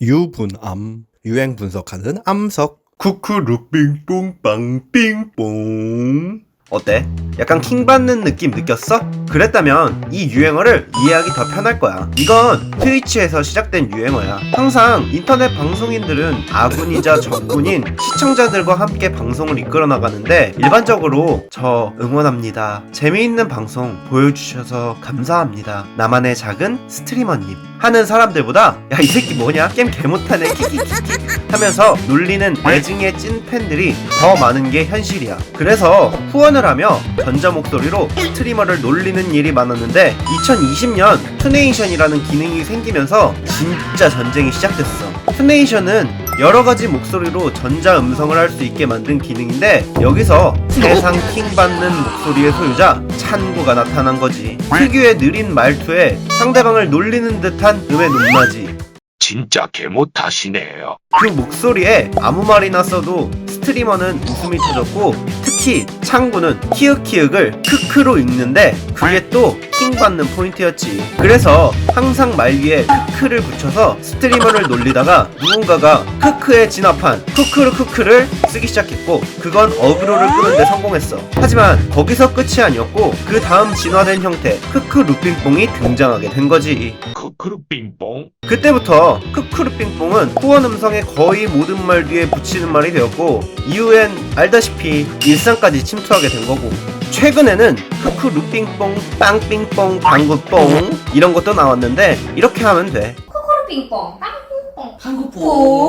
유분암 유행 분석하는 암석. 쿠쿠루 빙뽕 빵빙뽕 어때? 약간 킹 받는 느낌 느꼈어? 그랬다면 이 유행어를 이해하기 더 편할 거야. 이건 트위치에서 시작된 유행어야. 항상 인터넷 방송인들은 아군이자 적군인 시청자들과 함께 방송을 이끌어 나가는데 일반적으로 저 응원합니다. 재미있는 방송 보여주셔서 감사합니다. 나만의 작은 스트리머님 하는 사람들보다 야 이 새끼 뭐냐 게임 개 못하네 키키키키 하면서 놀리는 애증의 찐 팬들이 더 많은 게 현실이야. 그래서 후원을 하며 전자 목소리로 스트리머를 놀리는 일이 많았는데 2020년 투네이션이라는 기능이 생기면서 진짜 전쟁이 시작됐어. 투네이션은 여러 가지 목소리로 전자 음성을 할 수 있게 만든 기능인데 여기서 세상 킹 받는 목소리의 소유자 찬구가 나타난 거지. 특유의 느린 말투에 상대방을 놀리는 듯한 음의 높낮이. 진짜 개못하시네요. 그 목소리에 아무 말이나 써도 스트리머는 웃음이 터졌고 특히 창구는 키읔키읔을 크크로 읽는데 그게 또 킹받는 포인트였지. 그래서 항상 말 위에 크크를 붙여서 스트리머를 놀리다가 누군가가 크크에 진압한 크크르 크크를 쓰기 시작했고 그건 어그로를 끄는데 성공했어. 하지만 거기서 끝이 아니었고 그 다음 진화된 형태 크크 루핑뽕이 등장하게 된 거지 크크루 빙뽕. 그때부터 크크르빙뽕은 후원 음성의 거의 모든 말 뒤에 붙이는 말이 되었고 이후엔 알다시피 일상까지 침투하게 된 거고 최근에는 크크루빙뽕, 빵빙뽕, 방구뽕 이런 것도 나왔는데 이렇게 하면 돼. 빙뽕, 빵빙뽕, 한국보